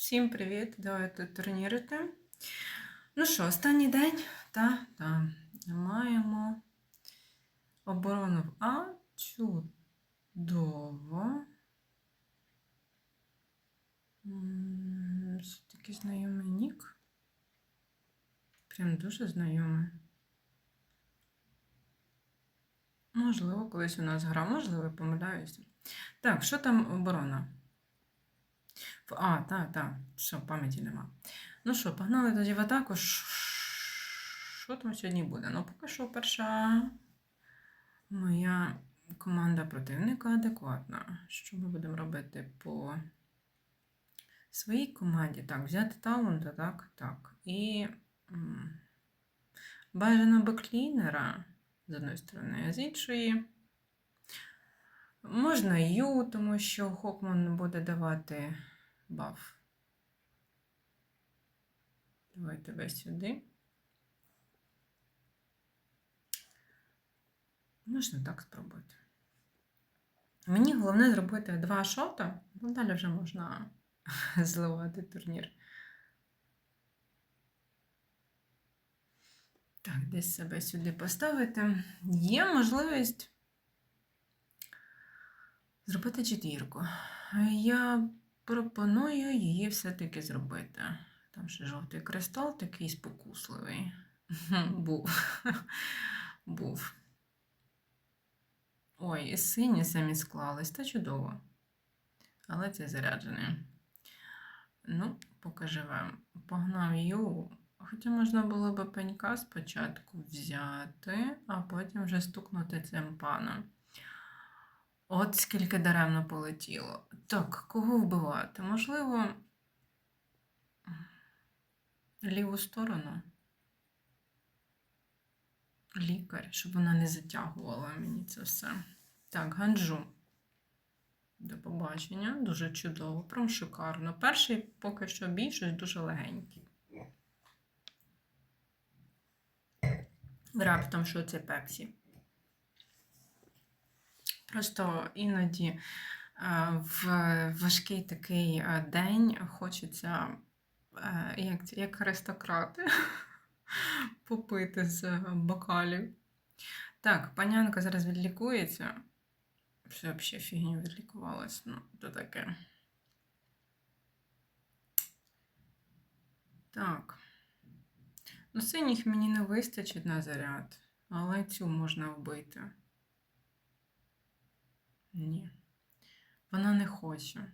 Всім привіт! Давайте турнірити. Ну що, останній день та, та, маємо оборону в А. Чудово. Такий знайомий нік. Прям дуже знайомий. Можливо, колись у нас гра, можливо, я помиляюся. Так, що там оборона? А, так, так, все, пам'яті нема. Ну що, погнали тоді в атаку. Що там сьогодні буде? Ну, поки що перша моя команда противника адекватна. Що ми будемо робити по своїй команді? Так, взяти таунта, так, так. І бажано беклінера з одної сторони, а з іншої. Можна Ю, тому що Хокман буде давати баф. Давай тебе сюди. Можна так спробувати. Мені головне зробити два шота, бо далі вже можна зливати турнір. Так, десь себе сюди поставити. Є можливість зробити четвірку. Я пропоную її все-таки зробити. Там ще жовтий кристал такий спокусливий. Був. Був. Ой, і сині самі склались, та чудово. Але це заряджений. Ну, поки живемо. Погнав Ю. Хоча можна було би пенька спочатку взяти, а потім вже стукнути цим паном. От скільки даремно полетіло. Так, кого вбивати? Можливо, ліву сторону. Лікар, щоб вона не затягувала мені це все. Так, ганджу. До побачення. Дуже чудово, прям шикарно. Перший поки що більшість дуже легенький. Раптом, що це пепсі. Просто іноді е, в важкий такий е, день хочеться, е, як, як аристократи, попити з бокалів. Так, панянка зараз відлікується. Все взагалі фігню відлікувалась. Ну, то таке. Так. Ну, синіх мені не вистачить на заряд, але цю можна вбити. Ні. Вона не хоче.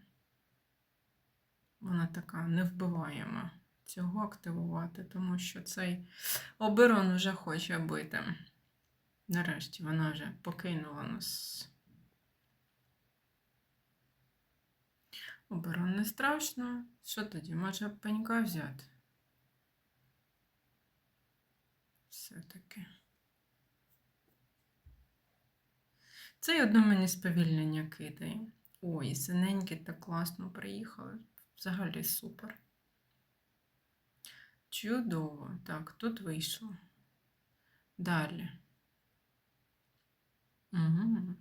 Вона така невбиваєма. Цього активувати, тому що цей оберон вже хоче бити. Нарешті вона вже покинула нас. Оборон не страшно. Що тоді? Може пенька взяти? Все-таки. Це й одно мені сповільнення кидає. Ой, синенькі так класно приїхали. Взагалі супер. Чудово. Так, тут вийшло. Далі. Угу.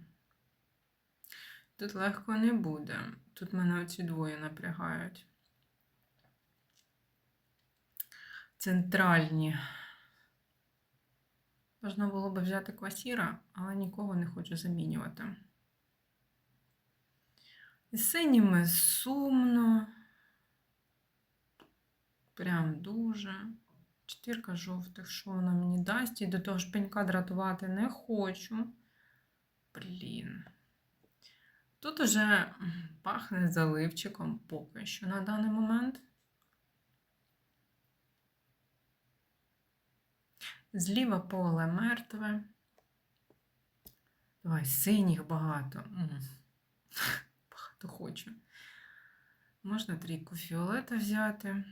Тут легко не буде. Тут мене оці двоє напрягають. Центральні. Можна було би взяти квасіра, але нікого не хочу замінювати. І синіми сумно. Прям дуже. Чотирка жовтих, що вона мені дасть? І до того ж пенька дратувати не хочу. Блін. Тут уже пахне заливчиком поки що на даний момент. Зліва поле мертве. Давай, синіх багато. Багато хочу. Можна трійку фіолета взяти.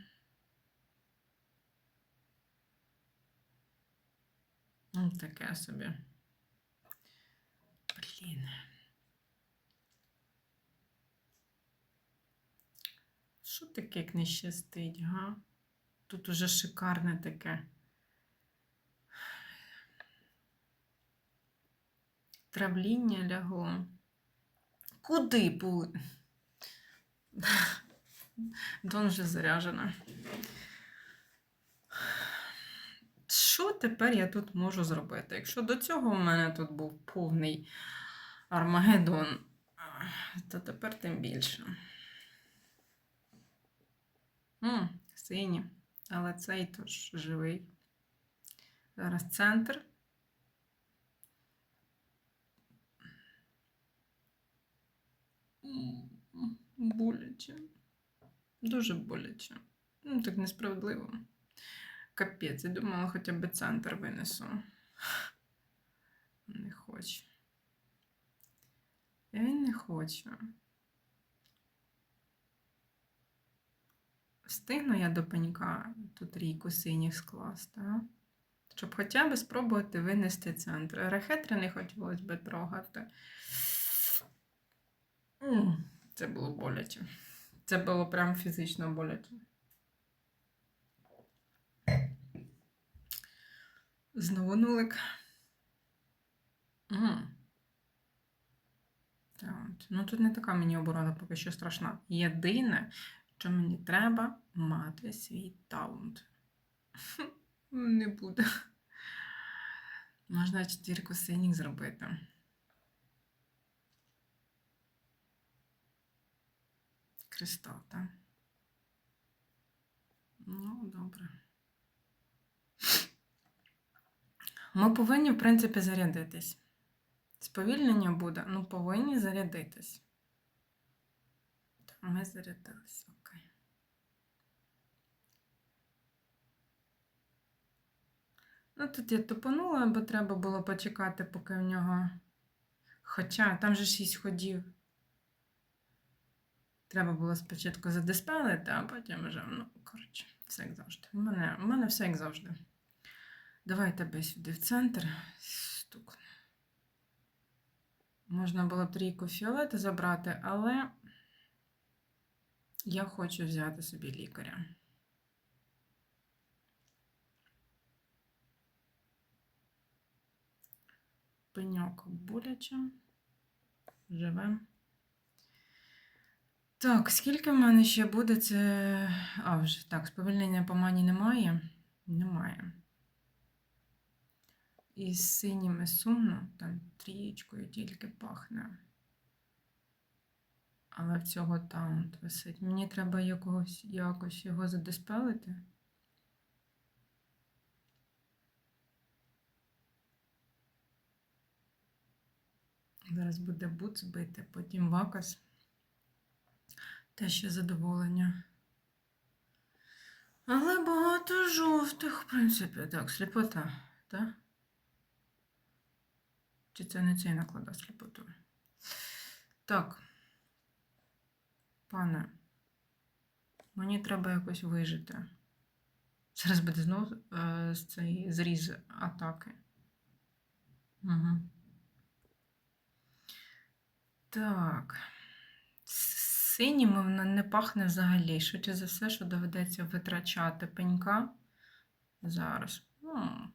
Ну, таке собі. Блін. Що таке, як не щастить, га? Тут уже шикарне таке. Травління лягло. Куди були? Дон вже заряджена. Що тепер я тут можу зробити? Якщо до цього в мене тут був повний Армагеддон, то тепер тим більше. М, сині, але цей тож живий. Зараз центр. Боляче. Дуже боляче. Ну, так несправедливо. Капець, я думала, хоча б центр винесу. Не хочу. Він не хоче. Встигну я до пенька тут рійку синіх скласти? Щоб хоча б спробувати винести центр. Рахетри не хотілося би трогати. М, Це було боляче. Це було прям фізично боляче. Знову нулик. М. Так, ну тут не така мені оборона поки що страшна. Єдине, що мені треба мати свій таунт. Не буде. Можна четвірку синіх зробити. Кристал, так? Ну, добре. Ми повинні, в принципі, зарядитись. Сповільнення буде, ну повинні зарядитись. Ми зарядились, окей. Ну, тут я тупанула, бо треба було почекати, поки в нього. Хоча там же 6 ходів. Треба було спочатку задиспелити, а потім вже, ну, коротше, все як завжди. У мене, у мене все як завжди. Давай тебе сюди в центр. Стукну. Можна було трійку фіолету забрати, але я хочу взяти собі лікаря. Пеньок боляче. Живе. Так, скільки в мене ще буде це. А, вже так, сповільнення по мані немає? Немає. І з синіми сумно, там трієчкою тільки пахне. Але в цього таунт висить. Мені треба якогось, якось його задиспелити. Зараз буде бут збити, потім вакас. Те ще задоволення. Але багато жовтих, в принципі, так, сліпота, так? Чи це не цей накладав сліпоту? Так. Пане, мені треба якось вижити. Зараз буде знову е, цей зріз атаки. Угу. Так. Синім воно не пахне взагалі. Швидше за все, що доведеться витрачати пенька зараз. Ну,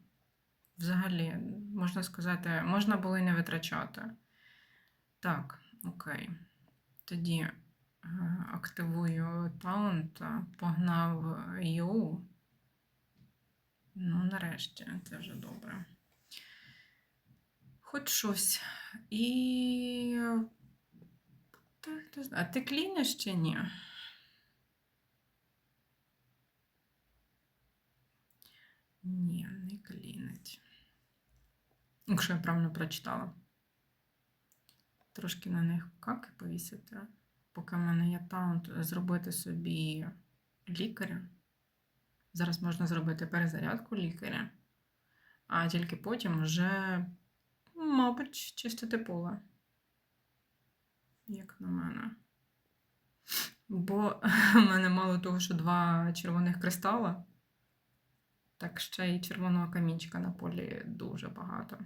взагалі, можна сказати, можна було і не витрачати. Так, окей. Тоді е, активую таунт, погнав Ю. Ну, нарешті, це вже добре. Хоч щось. І. Так, знаю. А ти кліниш чи ні? Ні, не клінить. Якщо я правильно прочитала. Трошки на них каки повісити. Поки в мене є таунт, зробити собі лікаря. Зараз можна зробити перезарядку лікаря, а тільки потім вже, мабуть, чистити поле. Як на мене. Бо в мене мало того, що два червоних кристала, так ще й червоного камінчика на полі дуже багато.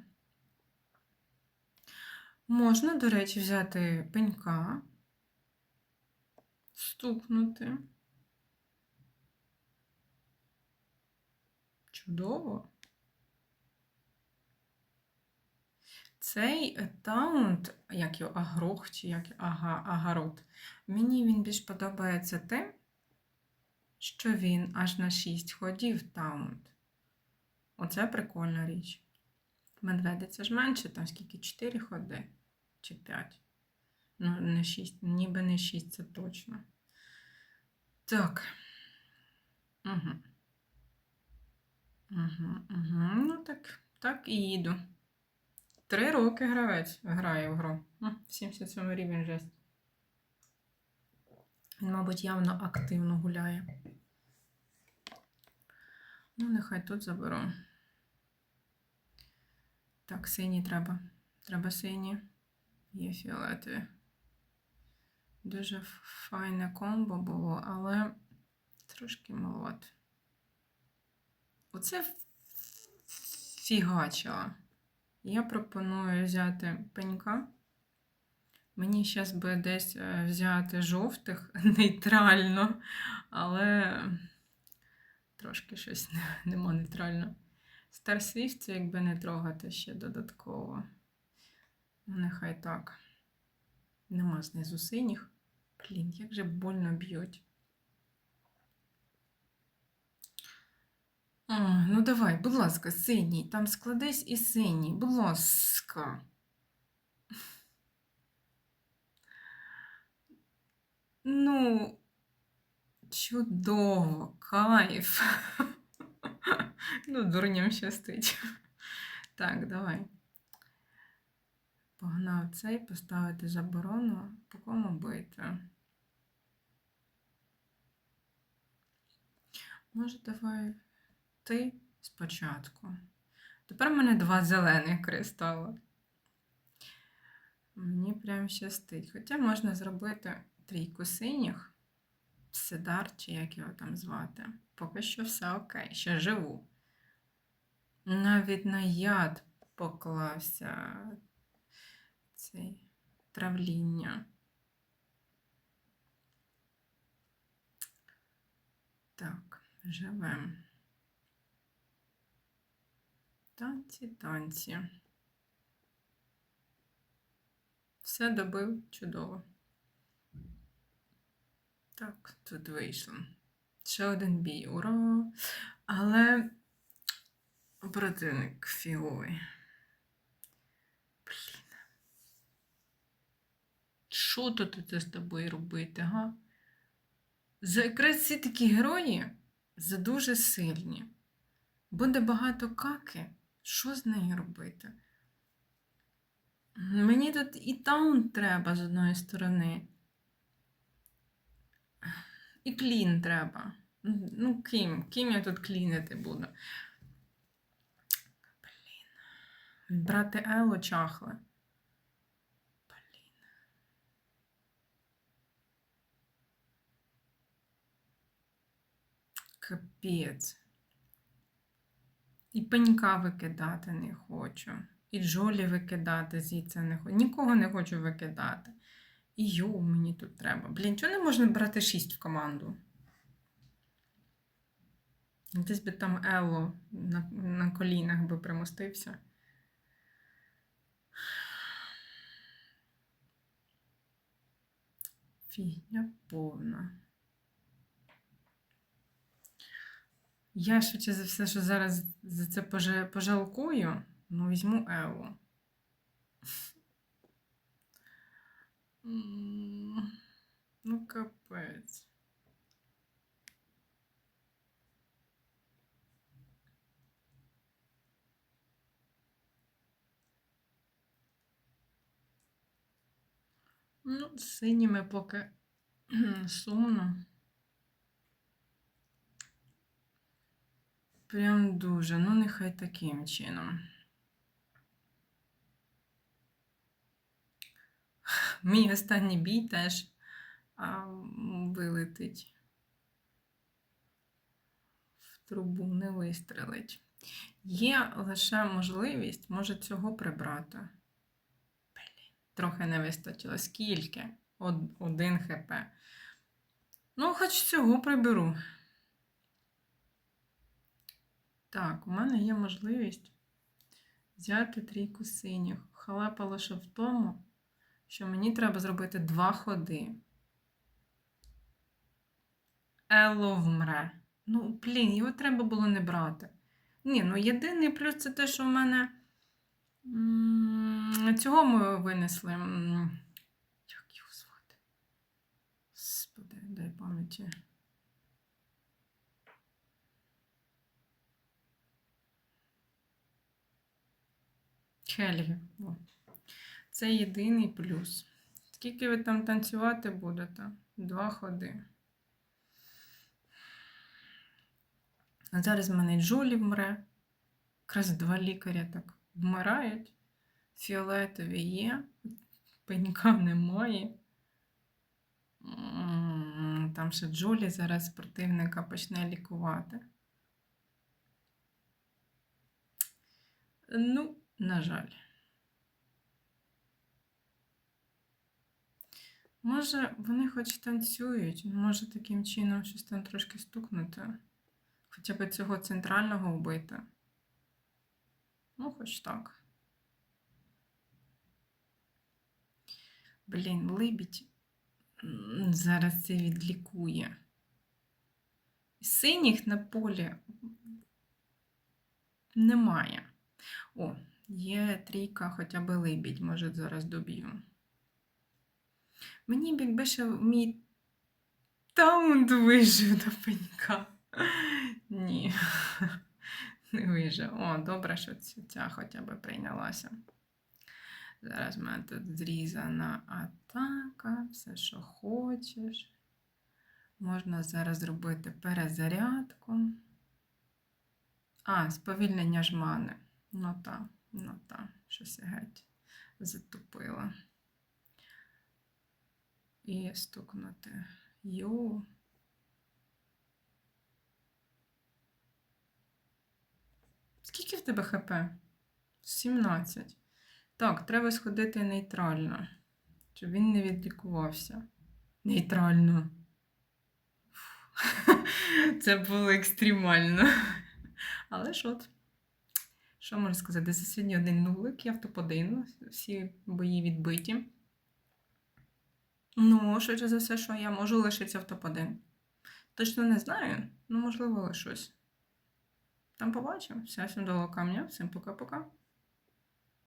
Можна, до речі, взяти пенька, стукнути. Чудово. Цей таунт, як його агрох чи як ага, агарот, мені він більш подобається тим, що він аж на 6 ходів таунт. Оце прикольна річ. Медведиця ж менше, там скільки 4 ходи чи 5. Ну, не 6, ніби не 6, це точно. Так. Угу. Угу, угу. Ну так, так і їду. Три роки гравець грає в гру. Ну, 77 рівень жесть. Він, мабуть, явно активно гуляє. Ну, нехай тут заберу. Так, сині треба. Треба сині. Є фіолетові. Дуже файне комбо було, але трошки маловато. Оце фігачила. Я пропоную взяти пенька. Мені зараз би десь е, взяти жовтих нейтрально, але трошки щось нема нейтрально. Star Swift якби не трогати ще додатково. Ну, нехай так. Нема знизу синіх. Блін, як же больно б'ють. О, ну давай, будь ласка, синій. Там складись і синій, будь ласка. Ну, чудово, кайф. Ну, дурням щастить. Так, давай. Погнав цей, поставити заборону. По кому бити? Може, давай ти спочатку. Тепер в мене два зелених кристали. Мені прям щастить. Хоча можна зробити трійку синіх, Сидар, чи як його там звати. Поки що все окей, ще живу. Навіть на яд поклався цей травління. Так, живем. Танці, танці. Все добив чудово. Так, тут вийшло. Ще один бій. Ура! Але противник фіговий. Блін. Що тут це з тобою робити, га? За якраз ці такі герої за дуже сильні. Буде багато каки. Що з нею робити? Мені тут і таун треба з одної сторони. І клін треба. Ну, ким? Ким я тут клінити буду? Блін. Брати Ело чахле. Блін. Капець. І пенька викидати не хочу. І Джолі викидати звідси не хочу. Нікого не хочу викидати. І йоу, мені тут треба. Блін, чого не можна брати 6 в команду? Десь би там Елло на, на колінах би примостився. Фігня повна. Я швидше за все, що зараз за це пожалкую, ну візьму. М, Ну, капець. Ну, синіми поки сумно. Прям дуже, ну нехай таким чином. Мій останній бій теж а, вилетить. В трубу не вистрелить. Є лише можливість, може, цього прибрати. Блін, трохи не вистачило. Скільки? Од- Один хп. Ну, хоч цього приберу. Так, у мене є можливість взяти трійку синіх. Халепа лише в тому, що мені треба зробити два ходи. Ело вмре. Ну, блін, його треба було не брати. Ні, ну єдиний плюс це те, що в мене цього ми винесли. Як його звати? Господи, дай пам'яті. Хельги. Це єдиний плюс. Скільки ви там танцювати будете? Два ходи. А зараз в мене Джолі вмре. Якраз два лікаря так вмирають. Фіолетові є, пенька немає. Там ще Джолі зараз противника почне лікувати. Ну, на жаль. Може, вони хоч танцюють, може таким чином щось там трошки стукнути. Хоча б цього центрального вбити. Ну, хоч так. Блін, либідь зараз це відлікує. Синіх на полі немає. О, є трійка, хоча б либідь, може зараз доб'ю. Мені б якби ще мій таунт вижив до пенька. Ні, не вижив. О, добре, що ця, хоча б прийнялася. Зараз в мене тут зрізана атака, все, що хочеш. Можна зараз зробити перезарядку. А, сповільнення жмани. Ну та, ну та, щось я геть затупила. І стукнути. Йоу. Скільки в тебе ХП? 17. Так, треба сходити нейтрально, щоб він не відлікувався. Нейтрально. Це було екстремально. Але ж от, що можу сказати? За сьогодні один нулик, я в топ-1, всі бої відбиті. Ну, швидше за все, що я можу лишитися в топ-1. Точно не знаю, ну, можливо, лишусь. Там побачимо. Всім до камня, всім пока-пока.